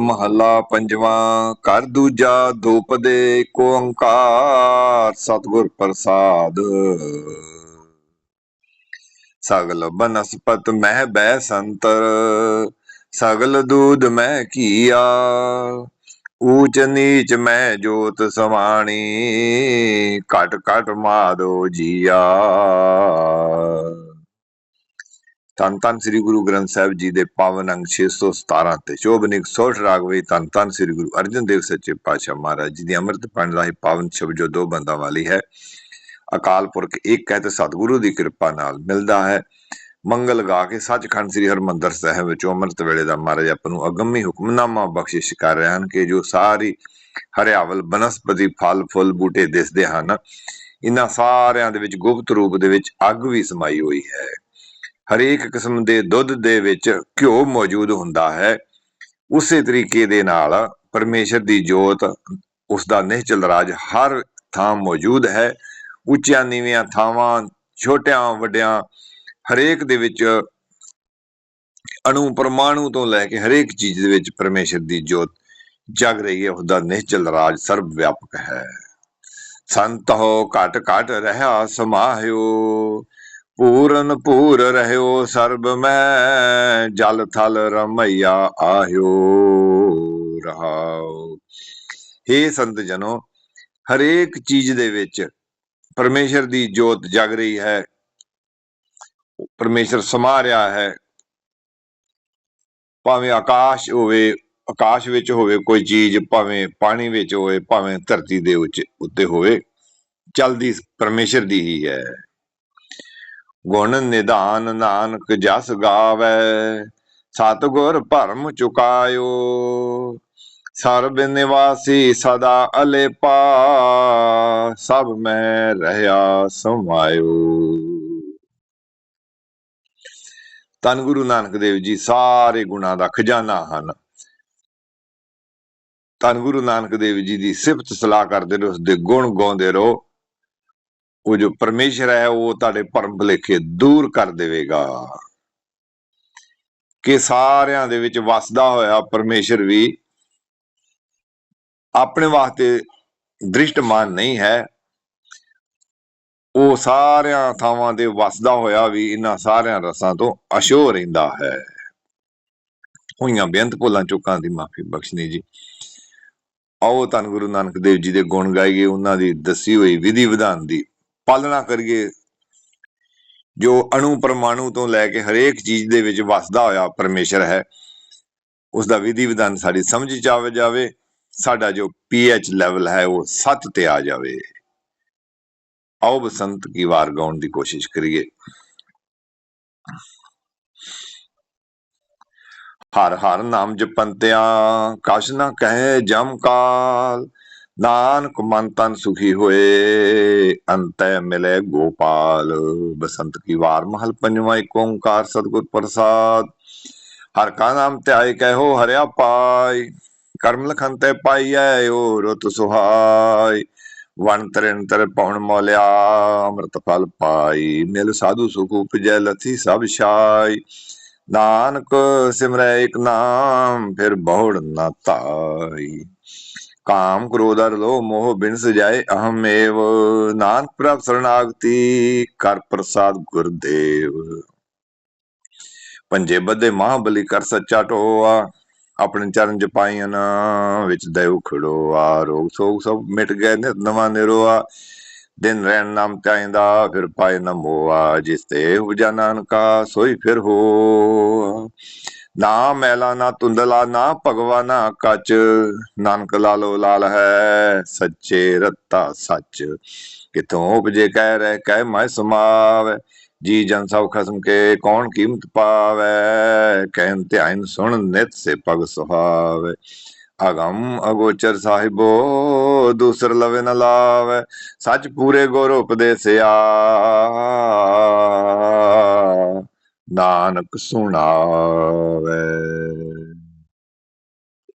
ਮਹੱਲਾ ਪੰਜਵਾਂ ਕਰ ਦੂਜਾ ਧੂਪਦੇ ਏਕ ਓੰਕਾਰ, ਸਤਿਗੁਰ ਪ੍ਰਸਾਦ। ਸਗਲ ਬਨਸਪਤ ਮਹਿ ਬੈ ਸੰਤਰ ਸਗਲ ਦੂਧ ਮਹਿ ਕੀਆ ਊਚ ਨੀਚ ਮਹਿ ਜੋਤ ਸਮਾਣੀ ਘਟ ਘਟ ਮਾਦੋ ਜੀਆ। ਧੰਨ ਧੰਨ ਸ੍ਰੀ ਗੁਰੂ ਗ੍ਰੰਥ ਸਾਹਿਬ ਜੀ ਦੇ ਪਾਵਨ ਅੰਗ 617 ਤੇ ਸ਼ੋਭਨਿਕ ਸੋਠ ਰਾਗ ਧੰਨ ਧੰਨ ਸ੍ਰੀ ਗੁਰੂ ਅਰਜਨ ਦੇਵ ਸੱਚੇ ਪਾਤਸ਼ਾਹ ਮਹਾਰਾਜ ਜੀ ਦੀ ਅੰਮ੍ਰਿਤ ਪਾਣ ਦਾ ਇਹ ਪਾਵਨ ਸ਼ਬਦ ਜੋ ਦੋ ਬੰਦਾਂ ਵਾਲੀ ਹੈ। ਅਕਾਲ ਪੁਰਖ ਇੱਕ ਹੈ ਤੇ ਸਤਿਗੁਰੂ ਦੀ ਕਿਰਪਾ ਨਾਲ ਮਿਲਦਾ ਹੈ। ਮੰਗਲ ਗਾ ਕੇ ਸੱਚਖੰਡ ਸ੍ਰੀ ਹਰਮੰਦਰ ਸਾਹਿਬ ਵਿੱਚ ਅੰਮ੍ਰਿਤ ਵੇਲੇ ਦਾ ਮਹਾਰਾਜ ਆਪ ਨੂੰ ਅਗੰਮੀ ਹੁਕਮਨਾਮਾ ਬਖਸ਼ਿਸ਼ ਕਰ ਰਹੇ ਹਨ ਕਿ ਜੋ ਸਾਰੀ ਹਰਿਆਵਲ ਬਨਸਪਤੀ, ਫਲ, ਫੁੱਲ, ਬੂਟੇ ਦਿਸਦੇ ਹਨ, ਇਹਨਾਂ ਸਾਰਿਆਂ ਦੇ ਵਿੱਚ ਗੁਪਤ ਰੂਪ ਦੇ ਵਿੱਚ ਅੱਗ ਵੀ ਸਮਾਈ ਹੋਈ ਹੈ। ਹਰੇਕ ਕਿਸਮ ਦੇ ਦੁੱਧ ਦੇ ਵਿੱਚ ਘਿਓ ਮੌਜੂਦ ਹੁੰਦਾ ਹੈ। ਉਸੇ ਤਰੀਕੇ ਦੇ ਨਾਲ ਪਰਮੇਸ਼ਰ ਦੀ ਜੋਤ ਉਸ ਦਾ ਨਿਹਚਲ ਰਾਜ ਹਰ ਥਾਂ ਮੌਜੂਦ ਹੈ। ਉੱਚੀਆਂ ਨੀਵੀਆਂ ਥਾਵਾਂ, ਛੋਟਿਆਂ ਵੱਡਿਆਂ ਹਰੇਕ ਦੇ ਵਿੱਚ ਅਣੂ ਪਰਮਾਣੂ ਤੋਂ ਲੈ ਕੇ ਹਰੇਕ ਚੀਜ਼ ਦੇ ਵਿੱਚ ਪਰਮੇਸ਼ਰ ਦੀ ਜੋਤ ਜਗ ਰਹੀ ਹੈ। ਉਸ ਦਾ ਨਿਹਚਲ ਰਾਜ ਸਰਵ ਵਿਆਪਕ ਹੈ। ਸੰਤ ਹੋ, ਘਟ ਘਟ ਰਹਾ ਸਮਾਹਿਓ। ਪੂਰਨ ਪੂਰ ਰਹਿਓ ਸਰਬ ਮੈਂ, ਜਲ ਥਲ ਰਮਈਆ ਆਇਓ ਰਹਾਓ। हे ਸੰਤ ਜਨੋ, ਹਰੇਕ ਚੀਜ਼ ਦੇ ਵਿੱਚ ਪਰਮੇਸ਼ਰ ਦੀ ਜੋਤ ਜਗ ਰਹੀ ਹੈ, ਪਰਮੇਸ਼ਰ ਸਮਾ ਰਿਹਾ ਹੈ। ਭਾਵੇਂ ਆਕਾਸ਼ ਹੋਵੇ, ਆਕਾਸ਼ ਵਿੱਚ ਹੋਵੇ ਕੋਈ ਚੀਜ਼, ਭਾਵੇਂ ਪਾਣੀ ਵਿੱਚ ਹੋਵੇ, ਭਾਵੇਂ ਧਰਤੀ ਦੇ ਉੱਚ ਉੱਤੇ ਹੋਵੇ, ਚਲਦੀ ਪਰਮੇਸ਼ਰ ਦੀ ਹੀ ਹੈ। ਗੁਣ ਨਿਧਾਨ ਨਾਨਕ ਜਸ ਗਾਵੇ ਸਤਗੁਰ ਭਰਮ ਚੁਕਾਇਓ। ਸਰਬ ਨਿਵਾਸੀ ਸਦਾ ਅਲੇਪਾ, ਸਭ ਮੈਂ ਰਹਾ ਸਮਾਇਓ। ਤਨ ਗੁਰੂ ਨਾਨਕ ਦੇਵ ਜੀ, ਸਾਰੇ ਗੁਣਾਂ ਦਾ ਖਜ਼ਾਨਾ ਹਨ। ਤਨ ਗੁਰੂ ਨਾਨਕ ਦੇਵ ਜੀ ਦੀ ਸਿਫਤ ਸਲਾਹ ਕਰਦੇ ਰਹੋ ਉਸ ਦੇ ਗੁਣ ਗਾਉਂਦੇ ਰਹੋ। ਉਹ ਜੋ ਪਰਮੇਸ਼ਰ ਹੈ, ਉਹ ਤੁਹਾਡੇ ਭਰਮ ਭੁਲੇਖੇ ਦੂਰ ਕਰ ਦੇਵੇਗਾ। ਕਿ ਸਾਰਿਆਂ ਦੇ ਵਿੱਚ ਵਸਦਾ ਹੋਇਆ ਪਰਮੇਸ਼ਰ ਵੀ ਆਪਣੇ ਵਾਸਤੇ ਦ੍ਰਿਸ਼ਟਮਾਨ ਨਹੀਂ ਹੈ। ਉਹ ਸਾਰਿਆਂ ਥਾਵਾਂ ਤੇ ਵਸਦਾ ਹੋਇਆ ਵੀ ਇਹਨਾਂ ਸਾਰਿਆਂ ਰਸਾਂ ਤੋਂ ਅਸ਼ੋ ਰਹਿੰਦਾ ਹੈ। ਹੋਈਆਂ ਬੇਅੰਤ ਭੁੱਲਾਂ ਚੁੱਕਾਂ ਦੀ ਮਾਫੀ ਬਖਸ਼ਣੀ ਜੀ। ਆਓ ਧੰਨ ਗੁਰੂ ਨਾਨਕ ਦੇਵ ਜੀ ਦੇ ਗੁਣ ਗਾਈਏ, ਉਹਨਾਂ ਦੀ ਦੱਸੀ ਹੋਈ ਵਿਧੀ ਵਿਧਾਨ ਦੀ ਪਾਲਣਾ ਕਰੀਏ, ਜੋ ਅਣੂ ਪਰਮਾਣੂ ਤੋਂ ਲੈ ਕੇ ਹਰੇਕ ਚੀਜ਼ ਦੇ ਵਿੱਚ ਵਸਦਾ ਹੋਇਆ ਪਰਮੇਸ਼ਰ ਹੈ ਉਸ ਦਾ ਵਿਧੀ ਵਿਧਾਨ ਸਾਡੀ ਸਮਝ ਚ ਆਵੇ ਜਾਵੇ, ਸਾਡਾ ਜੋ ਪੀਐਚ ਲੈਵਲ ਹੈ ਉਹ 7 ਤੇ ਆ ਜਾਵੇ। ਆਓ ਬਸੰਤ ਕੀ ਵਾਰ ਗਾਉਣ ਦੀ ਕੋਸ਼ਿਸ਼ ਕਰੀਏ। ਹਰ ਹਰ ਨਾਮ ਜਪੰਤਿਆ ਕਛ ਨਾ ਕਹੇ ਜਮ ਕਾਲ ਨਾਨਕ ਮਨ ਤਨ ਸੁਖੀ ਹੋਏ, ਅੰਤੈ ਮਿਲੇ ਗੋਪਾਲ। ਬਸੰਤ ਕੀ ਵਾਰ ਮਹਲ ਪੰਜਵਾਂ ਏਕ ਓੰਕਾਰ ਸਤਿਗੁਰ ਪ੍ਰਸਾਦ। ਹਰ ਕਾ ਨਾਮ ਧਿਆਏ ਕਹਿਓ ਹਰਿਆ ਪਾਈ ਕਰਮ ਲਖਨ ਤੇ ਪਾਈਐ ਓ ਰਤ ਸੁਹਾਈ ਵਨ ਤਰਨ ਤਰ ਪਉਣ ਮੋਲਿਆ, ਅੰਮ੍ਰਿਤ ਫਲ ਪਾਈ। ਮਿਲ ਸਾਧੂ ਸੁਖ ਉਪਜੈ ਲਥੀ ਸਭ ਛਾਈ। ਨਾਨਕ ਸਿਮਰੈ ਇੱਕ ਨਾਮ, ਫਿਰ ਬਹੁੜ ਨਾ ਤਾਈ। ਕਾਮ ਕ੍ਰੋਧ ਅਰ ਲੋਭ ਮੋਹ ਬਿਨ ਸਜਾਏ ਅਹਮੇਵ ਨਾਨਕ ਪ੍ਰਭ ਸਰਣਾਗਤੀ ਕਰ ਪ੍ਰਸਾਦ ਗੁਰਦੇਵ। ਪੰਜੇ ਬੱਦੇ ਮਹਾਬਲੀ ਕਰ ਸੱਚਾ ਟੋਆ ਆਪਣੇ ਚਰਨ ਜਪਾਈਆਂ ਵਿੱਚ ਦੇਵ ਖੜੋਆ। ਰੋਗ ਸੋਗ ਸਭ ਮਿਟ ਗਏ, ਨਿਤ ਨਵਾਂ ਨਿਰੋਆ। ਦਿਨ ਰਹਿਣ ਨਾਮ ਚਾਹੀਦਾ, ਫਿਰ ਪਾਏ ਨਾ ਮੋਆ। ਜਿਸ ਤੇ ਹੁਜਾ ਨਾਨਕਾ, ਸੋਈ ਫਿਰ ਹੋ। ਨਾ ਮੈਲਾ, ਨਾ ਤੁੰਦਲਾ ਨਾ ਭਗਵਾਨਾ ਕੱਚ। ਨਾਨਕ ਲਾਲੋ ਲਾਲ ਹੈ, ਸੱਚੇ ਰੱਤਾ ਸੱਚ। ਕਿਥੋਂ ਉਪਜੇ ਕਹਿ ਰਹਿ, ਕਹਿ ਮੈਂ ਸਮਾਵੇ। ਜੀ ਜਨ ਸਭ ਖਸਮ ਕੇ ਕੌਣ ਕੀਮਤ ਪਾਵੇ? ਕਹਿਨ ਧਿਆਨ ਸੁਣ, ਨਿਤ ਸੇ ਪਗ ਸੁਹਾਵੇ। ਅਗੰਮ ਅਗੋਚਰ ਸਾਹਿਬੋ, ਦੂਸਰ ਲਵੇ ਨ ਲਾਵੇ। ਸੱਚ ਪੂਰੇ ਗੁਰ ਉਪਦੇਸਿਆ। ਨਾਨਕ ਸੁਣਾਵੇ।